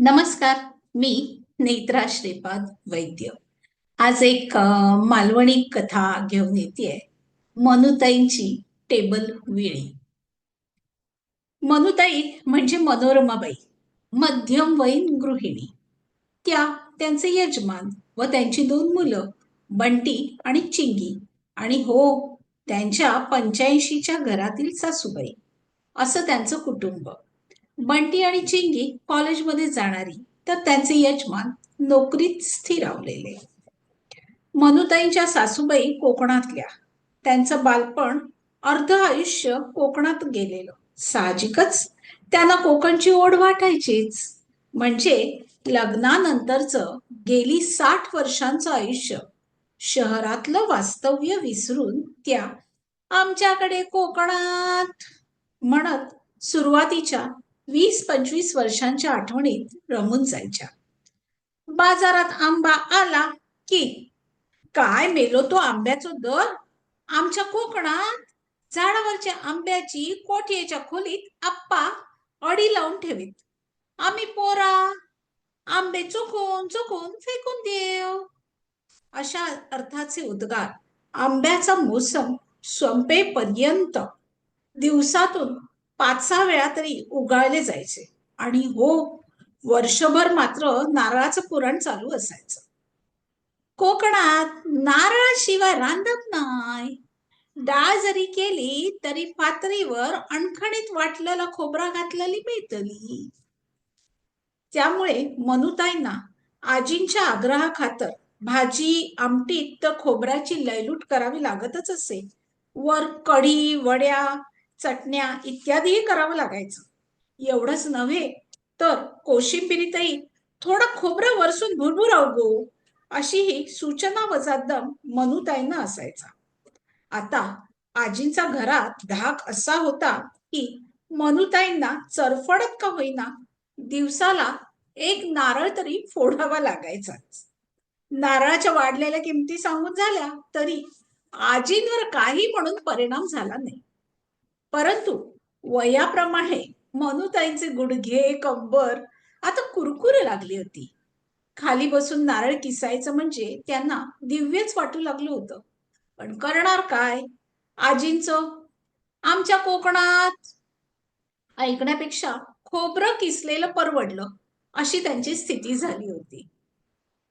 नमस्कार मी नेत्रा श्रीपाद वैद्य. आज एक मालवणी कथा घेऊन येते मनुताईंची टेबल विळी. मनुताई म्हणजे मनोरमाबाई मध्यमवयीन गृहिणी. त्या त्यांचे यजमान व त्यांची दोन मुलं बंटी आणि चिंगी. आणि हो त्यांच्या पंच्याऐंशीच्या घरातील सासूबाई. असं त्यांचं कुटुंब. बंटी आणि चिंगी कॉलेजमध्ये जाणारी तर त्यांचे यजमान नोकरीत स्थिरावलेले. मनुताईंच्या सासूबाई कोकणातल्या. त्यांचं बालपण अर्ध आयुष्य कोकणात गेलेलं. साहजिकच त्यांना कोकणची ओढ वाटायचीच. म्हणजे लग्नानंतरचं गेली साठ वर्षांचं आयुष्य. शहरातलं वास्तव्य विसरून त्या आमच्याकडे कोकणात म्हणत सुरुवातीच्या वीस पंचवीस वर्षांच्या आठवणीत रमून जायच्या. बाजारात आंबा आला की काय मेलो तो आंब्याचा दर? आमच्या कोकणात झाडावरच्या आंब्याची कोठियेच्या खोलीत आप्पा अडी लावून ठेवीत. आम्ही पोरा आंबे चुकून चुकून फेकून देव. अशा अर्थाचे उद्गार आंब्याचा मोसम संपेपर्यंत दिवसातून पाच सहा वेळा तरी उगाळले जायचे. आणि हो वर्षभर मात्र नारळाचं पुराण चालू असायचं. कोकणात नारळाशिवाय रांधत नाही. डाळ जरी केली तरी पातळीवर अणखणीत वाटलेला खोबरा घातलेली मिळतली. त्यामुळे मनुताईंना आजींच्या आग्रहाखातर भाजी आमटीत तर खोबऱ्याची लयलूट करावी लागतच असे. वर कढी वड्या चटण्या इत्यादीही करावं लागायचं. एवढंच नव्हे तर कोशिंबिरीतही थोडं खोबरं वरसून भुरभुर अवगो अशी ही सूचना वजादम मनुताईंना असायचा. आता आजींचा घरात धाक असा होता की मनुताईंना चरफडत का होईना दिवसाला एक नारळ तरी फोडावा लागायचाच. नारळाच्या वाढलेल्या किमती सांगून झाल्या तरी आजींवर काही म्हणून परिणाम झाला नाही. परंतु वयाप्रमाणे मनुताईंचे गुडघे कंबर आता कुरकुरे लागली होती. खाली बसून नारळ किसायचं म्हणजे त्यांना दिव्यच वाटू लागलं होतं. पण करणार काय? आजींच? आमच्या कोकणात? ऐकण्यापेक्षा खोबरं किसलेलं परवडलं अशी त्यांची स्थिती झाली होती.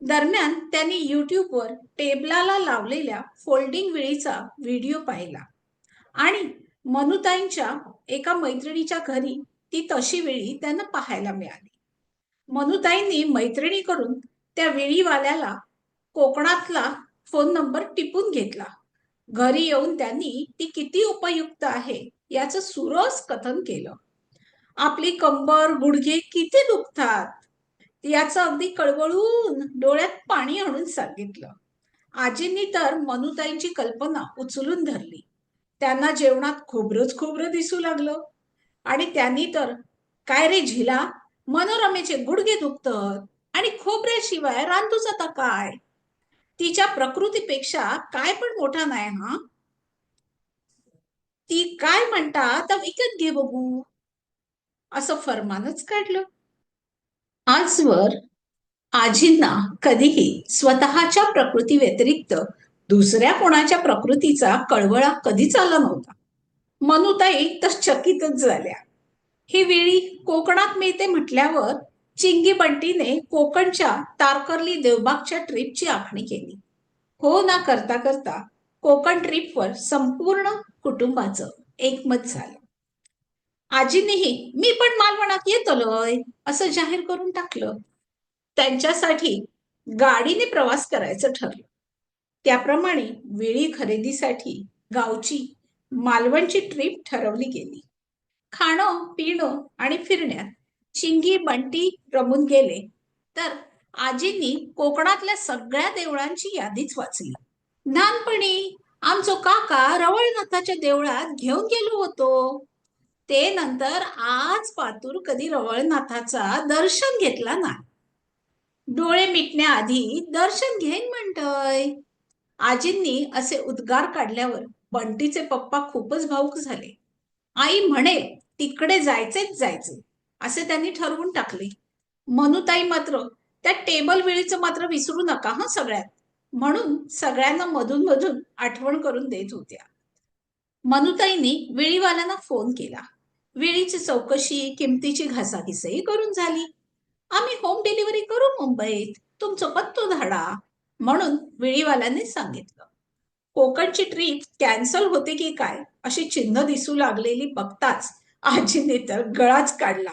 दरम्यान त्यांनी युट्यूबवर टेबलाला लावलेल्या फोल्डिंग विळीचा व्हिडिओ पाहिला. आणि मनुताईंच्या एका मैत्रिणीच्या घरी ती तशी वेळी त्यांना पाहायला मिळाली. मनुताईंनी मैत्रिणी करून त्या वेळीवाल्याला कोकणातला फोन नंबर टिपून घेतला. घरी येऊन त्यांनी ती किती उपयुक्त आहे याचं सुरस कथन केलं. आपली कंबर गुडघे किती दुखतात. याचं अगदी कळवळून डोळ्यात पाणी आणून सांगितलं. आजींनी तर मनुताईंची कल्पना उचलून धरली. त्यांना जेवणात खोबरंच खोबरं दिसू लागलं. आणि त्यांनी तर काय रे झिला मनोरमेचे गुडघे दुखतात आणि खोबऱ्याशिवाय रांधूच आता काय? तिच्या प्रकृतीपेक्षा काय पण मोठा नाही हा? ती काय म्हणता तर विकत घे बघू. असं फरमानच काढलं. आजवर आजींना कधीही स्वतःच्या प्रकृती व्यतिरिक्त दुसऱ्या कोणाच्या प्रकृतीचा कळवळा कधीच आला नव्हता. मनुताई तर चकितच झाल्या. ही वेळी कोकणात मिळते म्हटल्यावर चिंगी बंटीने कोकणच्या तारकर्ली देवबागच्या ट्रिपची आखणी केली. हो ना करता करता कोकण ट्रिपवर संपूर्ण कुटुंबाचं एकमत झालं. आजीनेही मी पण मालवणात येतलोय असं जाहीर करून टाकलं. त्यांच्यासाठी गाडीने प्रवास करायचं ठरलं. त्याप्रमाणे वेळी खरेदीसाठी गावची मालवणची ट्रिप ठरवली गेली. खाणं पिणं आणि फिरण्यात चिंगी बंटी रमून गेले. तर आजींनी कोकणातल्या सगळ्या देवळांची यादीच वाचली. लहानपणी आमचो काका रवळनाथाच्या देवळात घेऊन गेलो होतो. ते नंतर आज पातूर कधी रवळनाथाचा दर्शन घेतला नाही. डोळे मिटण्याआधी दर्शन घेईन म्हणतय. आजींनी असे उद्गार काढल्यावर बंटीचे पप्पा खूपच भाऊक झाले. आई म्हणे तिकडे जायचेच जायचे. असे त्यांनी ठरवून टाकले. मनुताई मात्र त्या टेबल वेळीचं मात्र विसरू नका हा सगळ्यात. म्हणून सगळ्यांना मधून मधून आठवण करून देत होत्या. मनुताईंनी वेळीवाल्यांना फोन केला. वेळीची चौकशी किमतीची घासाघिसही करून झाली. आम्ही होम डिलिव्हरी करू मुंबईत. तुमचं पत्तो धाडा. म्हणून विळीवाल्याने सांगितलं. कोकणची ट्रीप कॅन्सल होते की काय? अशी चिन्ह दिसू लागलेली बघताच आजीने तर गळाच काढला.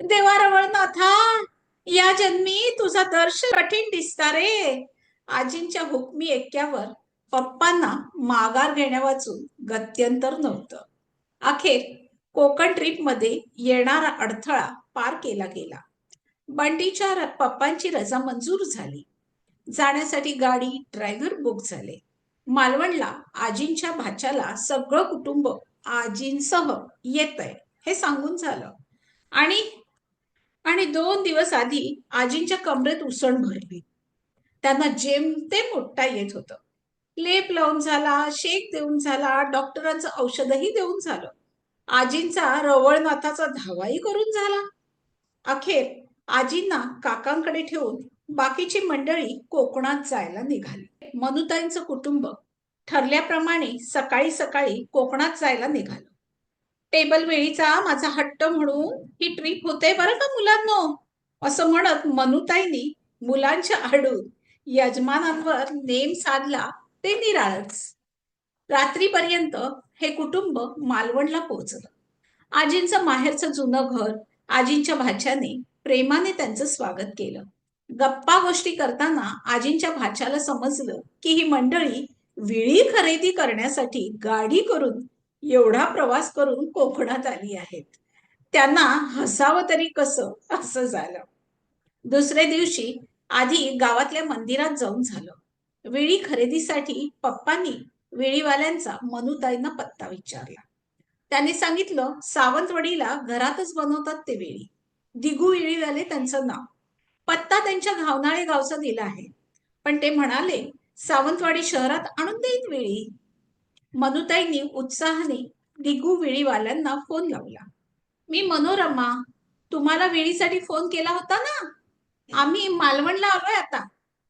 देवारवळ नाथा या जन्मी तुझा दर्श कठीण दिसता रे. आजींच्या हुकमी एक्क्यावर पप्पांना माघार घेण्यावाचून गत्यंतर नव्हतं. अखेर कोकण ट्रीपमध्ये येणारा अडथळा पार केला गेला. बंडीच्या र- पप्पांची रजा मंजूर झाली. जाण्यासाठी गाडी ड्रायव्हर बुक झाले. मालवणला आजींच्या भाच्याला सगळं कुटुंब आजींसह येतंय हे सांगून झालं. आणि आणि दोन दिवस आधी आजींच्या कमरेत उसण भरली. त्यांना जेमतेम उठता येत होतं. लेप लावून झाला शेक देऊन झाला डॉक्टरांचं औषधही देऊन झालं. आजींचा रवळनाथाचा धावाही करून झाला. अखेर आजींना काकांकडे ठेवून बाकीची मंडळी कोकणात जायला निघाली. मनुताईंचं कुटुंब ठरल्याप्रमाणे सकाळी सकाळी कोकणात जायला निघालं. टेबल वेळीचा माझा हट्ट म्हणून ही ट्रीप होते बरं का मुलांनो? असं म्हणत मनुताईनी मुलांच्या आडून यजमानांवर नेम साधला ते निराळच. रात्रीपर्यंत हे कुटुंब मालवणला पोहोचलं. आजींचं माहेरचं जुनं घर आजींच्या भाच्याने प्रेमाने त्यांचं स्वागत केलं. गप्पा गोष्टी करताना आजींच्या भाच्याला समजलं की ही मंडळी विळी खरेदी करण्यासाठी गाडी करून एवढा प्रवास करून कोकणात आली आहेत. त्यांना हसावं तरी कसं? असं झालं. दुसऱ्या दिवशी आधी गावातल्या मंदिरात जाऊन झालं. विळी खरेदीसाठी पप्पांनी विळीवाल्यांचा मनुताईंना पत्ता विचारला. त्यांनी सांगितलं सावंतवाडीला घरातच बनवतात ते विळी. दिगू विळीवाले त्यांचं नाव. पत्ता त्यांच्या घावनाळे गावचा दिला आहे. पण ते म्हणाले सावंतवाडी शहरात आणून देईन वेळी. मनुताईंनी उत्साहाने दिगू विळीवाल्यांना फोन लावला. मी मनोरमा तुम्हाला विळीसाठी फोन केला होता ना? आम्ही मालवणला आलोय आता.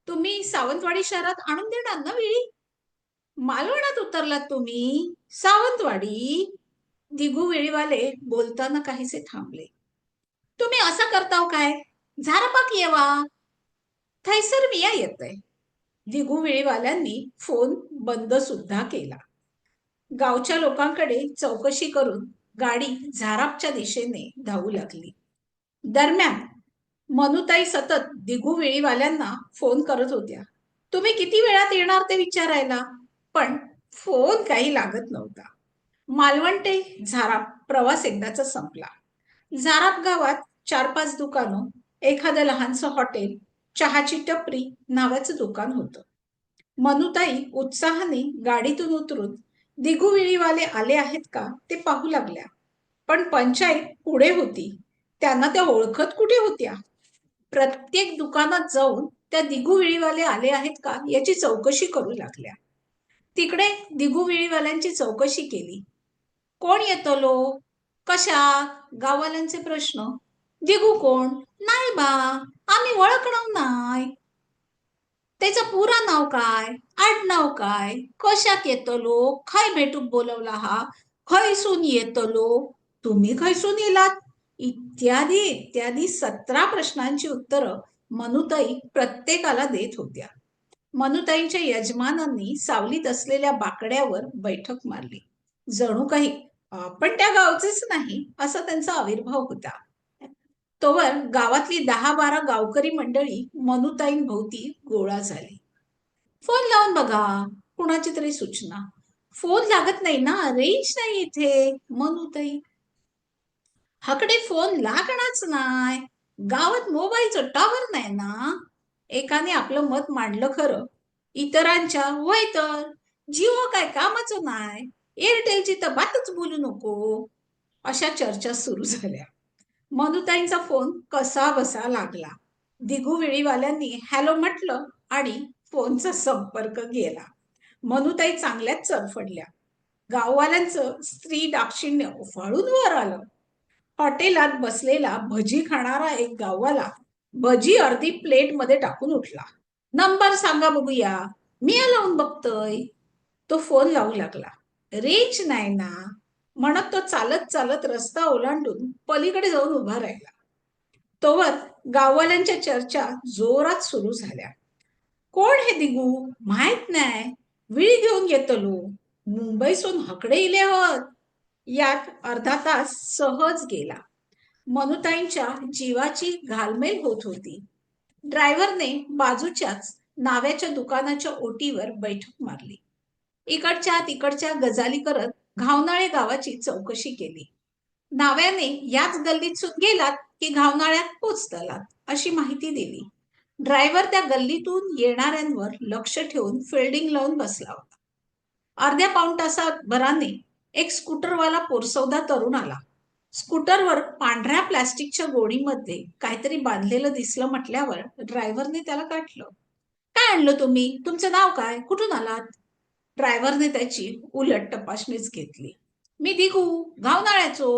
तुम्ही सावंतवाडी शहरात आणून देणार ना विळी? मालवणात उतरलात तुम्ही? सावंतवाडी? दिगू विळीवाले बोलताना काहीसे थांबले. तुम्ही असं करताव काय? झारपाक येवा. थैसर मिया येतय. दिगू फोन बंद सुद्धा केला. गावच्या लोकांकडे चौकशी करून गाडी झारापच्या दिशेने धावू लागली. दरम्यान मनुताई सतत दिगू फोन करत होत्या. तुम्ही किती वेळात येणार ते विचारायला? पण फोन काही लागत नव्हता. मालवणटे झाराप प्रवास एकदाचा संपला. झाराप गावात चार पाच दुकानं एखादं लहानसं हॉटेल चहाची टपरी नावाचं दुकान होतं. मनुताई उत्साहाने गाडीतून उतरून दिगुविळीवाले आले आहेत का? ते पाहू लागल्या. पण पंचायत पुढे होती. त्यांना त्या ओळखत कुठे होत्या? प्रत्येक दुकानात जाऊन त्या दिगुविळीवाले आले आहेत का? याची चौकशी करू लागल्या. तिकडे दिगुविळीवाल्यांची चौकशी केली. कोण येतो लो? कशा? गाववाल्यांचे प्रश्न. दिगू कोण? नाही बा आम्ही ओळखणार नाही. त्याचं पुरा नाव काय आडनाव काय कशाक येतलो खय भेटूक बोलवला हा खयसून येतलो तुम्ही खयसून येलात? इत्यादी इत्यादी सतरा प्रश्नांची उत्तरं मनुताई प्रत्येकाला देत होत्या. मनुताईंच्या यजमानांनी सावलीत असलेल्या बाकड्यावर बैठक मारली. जणू काही आपण त्या गावचेच नाही असा त्यांचा आविर्भाव होता. तोवर गावातली दहा बारा गावकरी मंडळी मनुताईंभोवती गोळा झाली. फोन लावून बघा कुणाची तरी सूचना. फोन लागत नाही ना रेंज नाही इथे मनुताई. हकडे फोन लागणारच नाही. गावात मोबाईलचं टावर नाही ना. एकाने आपलं मत मांडलं खरं. इतरांच्या होय तर. जिओ काय कामाचं नाही. एअरटेलची तर बातच बोलू नको. अशा चर्चा सुरू झाल्या. मनुताईंचा फोन कसा बसा लागला? दिगुविळीवाल्यांनी हॅलो म्हटलं आणि फोनचा संपर्क गेला. मनुताई चांगल्याच चरफडल्या. गाववाल्यांचं स्त्री दाक्षिण्य उफाळून वर आलं. हॉटेलात बसलेला भजी खाणारा एक गाववाला भजी अर्धी प्लेटमध्ये टाकून उठला. नंबर सांगा बघूया. मी लावून बघतोय. तो फोन लावू लागला. रेंज नाही ना म्हणत तो चालत चालत रस्ता ओलांडून पलीकडे जाऊन उभा राहिला. तोवर गाववाल्यांच्या चर्चा जोरात सुरू झाल्या. कोण हे दिगू? माहीत नाही. विळी घेऊन येतलो. मुंबईसून हकडे इले होत. यात अर्धा तास सहज गेला. मनुताईंच्या जीवाची घालमेल होत होती. ड्रायव्हरने बाजूच्याच नाव्याच्या दुकानाच्या ओटीवर बैठक मारली. इकडच्या तिकडच्या गजाली करत घावनाळे गावाची चौकशी केली. नाव्याने याच गल्लीतून गेलात की घावनाळ्यात पोचतलात अशी माहिती दिली. ड्रायव्हर त्या गल्लीतून येणाऱ्यांवर लक्ष ठेवून फिल्डिंग लावून बसला होता. अर्ध्या पाऊण तासात भराने एक स्कूटरवाला पोरसौदा तरुण आला. स्कूटरवर पांढऱ्या प्लास्टिकच्या गोडीमध्ये काहीतरी बांधलेलं दिसलं म्हटल्यावर ड्रायव्हरने त्याला काटलं काय आणलं तुम्ही? तुमचं नाव काय? कुठून आलात? ड्रायव्हरने त्याची उलट तपासणीच घेतली. मी दिघू घावनाळ्याचो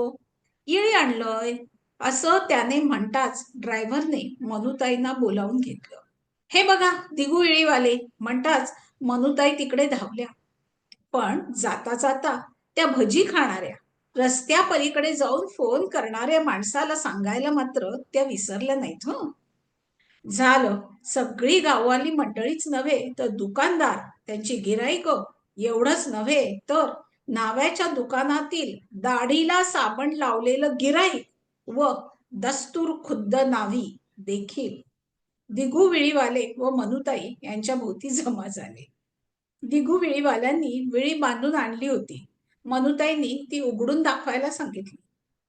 येळी आणलंय असं त्याने म्हणताच ड्रायव्हरने मनुताईंना बोलावून घेतलं. हे बघा दिघू इळीवाले म्हणताच मनुताई तिकडे धावल्या. पण जाता जाता त्या भजी खाणाऱ्या रस्त्या पलीकडे जाऊन फोन करणाऱ्या माणसाला सांगायला मात्र त्या विसरल्या नाहीत हं. झालं. सगळी गाववाली मंडळीच नव्हे तर दुकानदार त्यांची गिराईक एवढंच नव्हे तर नाव्याच्या दुकानातील दाढीला साबण लावलेलं गिराईक व दस्तूर खुद्द नावी देखील. दिघू विळीवाले व मनुताई यांच्या भोवती जमा झाले. दिघू विळीवाल्यांनी विळी बांधून आणली होती. मनुताईंनी ती उघडून दाखवायला सांगितली.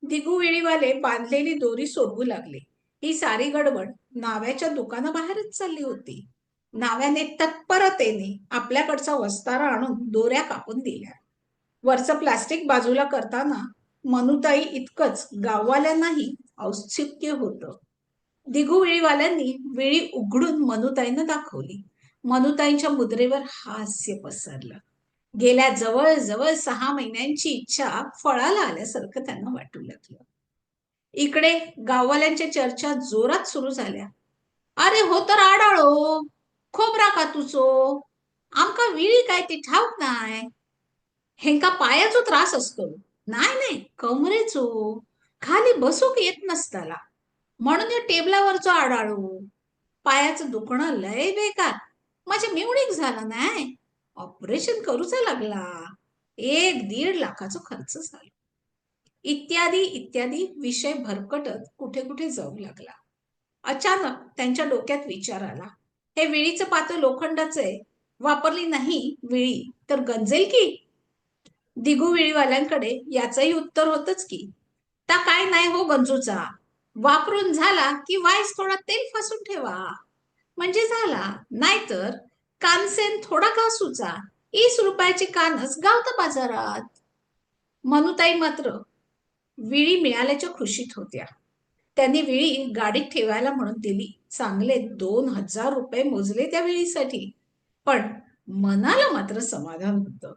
दिघू विळीवाले बांधलेली दोरी सोडवू लागले. ही सारी गडबड नाव्याच्या दुकानाबाहेरच चालली होती. नाव्याने तत्परतेने आपल्याकडचा वस्तारा आणून दोऱ्या कापून दिल्या. वरचं प्लास्टिक बाजूला करताना मनुताई इतकंच गाववाल्यांनाही औत्सुक्य होतं. दिघू विळीवाल्यांनी विळी उघडून मनुताईनं दाखवली. मनुताईंच्या मुद्रेवर हास्य पसरलं. गेल्या जवळ सहा महिन्यांची इच्छा फळाला आल्यासारखं त्यांना वाटू लागलं. इकडे गाववाल्यांच्या चर्चा जोरात सुरू झाल्या. अरे हो तर आडाळो खोबरा का तुचो? आमका विळी काय ते ठाऊक नाय. हेंका पायाचो त्रास असतो. नाही नाही कमरेचो. खाली बसूक येत नसताला. म्हणून या टेबलावरचो आडाळू. पायाचं दुखणं लय बेकार. माझ्या मिवणीक झालं नाही ऑपरेशन करूचा लागला. एक दीड लाखाचा खर्च झाला. इत्यादी इत्यादी विषय भरकटत कुठे कुठे जाऊ लागला. अचानक त्यांच्या डोक्यात विचार आला. हे विळीचं पात्र लोखंडाचं आहे. वापरली नाही विळी तर गंजेल की? दिगू विळीवाल्यांकडे याचंही उत्तर होतच की. ता काय नाही हो गंजूचा. वापरून झाला की वायस थोडा तेल फसून ठेवा. म्हणजे झाला. नाहीतर कानसेन थोडा घासूचा ईस रुपयाचे कानच गावता बाजारात. मनुताई मात्र विळी मिळाल्याच्या खुशीत होत्या. त्यांनी विळी गाडीत ठेवायला म्हणून दिली. चांगले दोन हजार रुपये मोजले त्या विळीसाठी. पण मनाला मात्र समाधान होतं.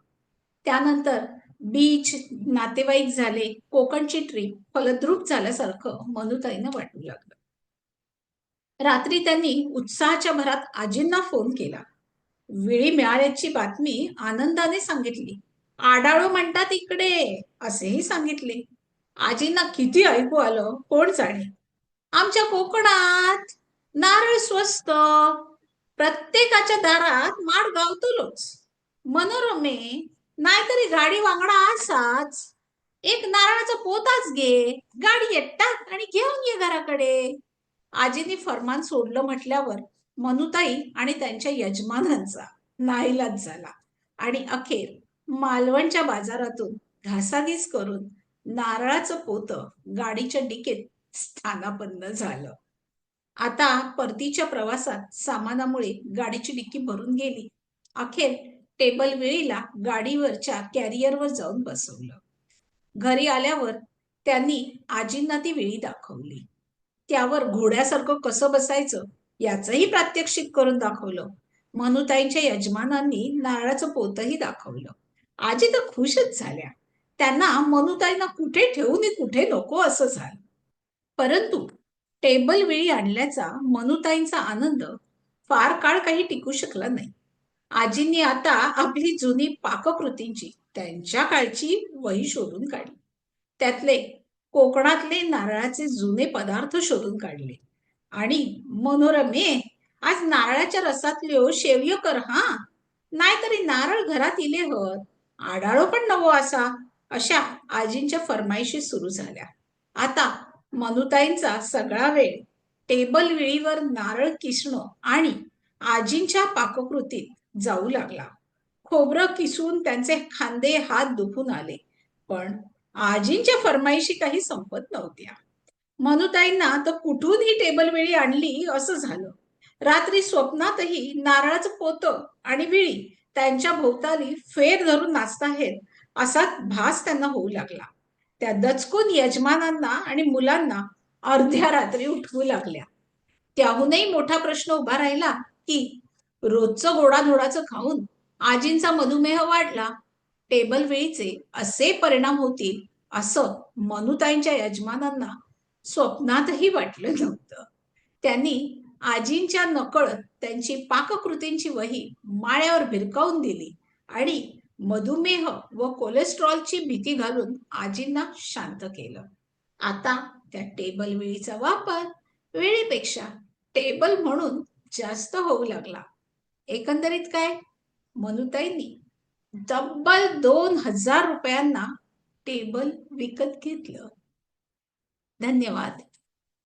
त्यानंतर बीच नातेवाईक झाले कोकणची ट्रीप फलद्रूप झाल्यासारखं मनुताईनं वाटू लागलं. रात्री त्यांनी उत्साहाच्या भरात आजींना फोन केला. विळी मिळाल्याची बातमी आनंदाने सांगितली. आडाळू म्हणतात इकडे असेही सांगितले. आजींना किती ऐकू आलं कोण जाणे? आमच्या कोकणात नारळ स्वस्त प्रत्येकाच्या दारात माड गावतलोच. मनोरमे नाहीतरी गाडी वांगडा असाच. एक नारळाचा पोताच घे गाडी टाक आणि घेऊन ये घराकडे. आजींनी फरमान सोडलं म्हटल्यावर मनुताई आणि त्यांच्या यजमानांचा नाईलाज झाला. आणि अखेर मालवणच्या बाजारातून घासाघीस करून नारळाचं पोत गाडीच्या डिकेत स्थानापन्न झालं. आता परतीच्या प्रवासात सामानामुळे गाडीची डिक्की भरून गेली. अखेर टेबल वेळीला गाडीवरच्या कॅरियरवर जाऊन बसवलं. घरी आल्यावर त्यांनी आजींना ती वेळी दाखवली. त्यावर घोड्यासारखं कसं बसायचं याचंही प्रात्यक्षिक करून दाखवलं. मनुताईंच्या यजमानांनी नारळाचं पोतही दाखवलं. आजी तर खुशच झाल्या. त्यांना मनुताईंना कुठे ठेवून कुठे नको असं झालं. परंतु टेबल वेळी आणल्याचा मनुताईंचा आनंद फार काळ काही टिकू शकला नाही. आजींनी आता आपली जुनी पाककृतींची त्यांच्या काळची वही शोधून काढली. त्यातले कोकणातले नारळाचे जुने पदार्थ शोधून काढले. आणि मनोरमे आज नारळाच्या रसातल्यो शेवयो कर हा. नाहीतरी नारळ घरात इले हत. आडाळो पण नवो असा. अशा आजींच्या फरमाईशी सुरू झाल्या. आता मनुताईंचा सगळा वेळ टेबल विळीवर नारळ किसणं आणि आजींच्या पाककृतीत जाऊ लागला. खोबरं किसून त्यांचे खांदे हात दुखून आले पण आजींच्या फरमाईशी काही संपत नव्हत्या. मनुताईंना तर कुठून ही टेबल वेळी आणली असं झालं. रात्री स्वप्नातही नारळाचं पोतं आणि विळी त्यांच्या भोवताली फेर धरून नाचताहेत असा भास त्यांना होऊ लागला. त्या दचकून यजमानांना आणि मुलांना अर्ध्या रात्री उठवू लागल्या. त्याहूनही मोठा प्रश्न उभा राहिला की रोजचं गोडाधोडाचं खाऊन आजींचा मधुमेह वाढला. टेबल वेळीचे असे परिणाम होतील असं मनुताईंच्या यजमानांना स्वप्नातही वाटलं नव्हतं. त्यांनी आजींच्या नकळत त्यांची पाककृतींची वही माळ्यावर भिरकावून दिली आणि मधुमेह व कोलेस्ट्रॉलची भीती घालून आजींना शांत केलं. आता त्या टेबल वेळीचा वापर वेळेपेक्षा टेबल म्हणून जास्त होऊ लागला. एकंदरीत काय? मनुताईंनी तब्बल दोन हजार रुपयांना टेबल विकत घेतलं. धन्यवाद.